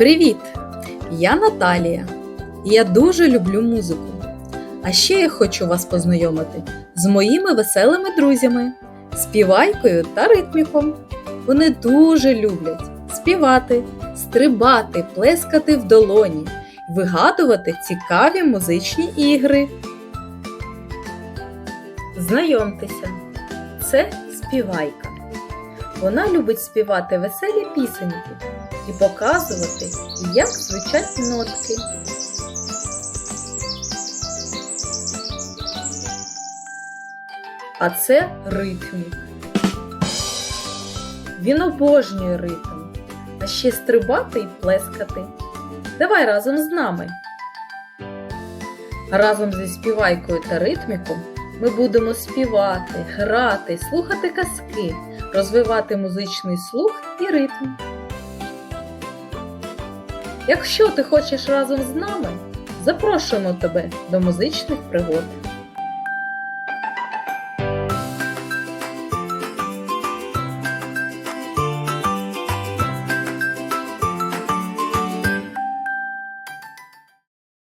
Привіт! Я Наталія. Я дуже люблю музику. А ще я хочу вас познайомити з моїми веселими друзями, співайкою та ритміком. Вони дуже люблять співати, стрибати, плескати в долоні, вигадувати цікаві музичні ігри. Знайомтеся, це співайка. Вона любить співати веселі пісеньки і показувати, як звучать нотки. А це ритмік. Він обожнює ритм, а ще стрибати і плескати. Давай разом з нами. Разом зі співайкою та ритміком ми будемо співати, грати, слухати казки, розвивати музичний слух і ритм. Якщо ти хочеш разом з нами, запрошуємо тебе до музичних пригод.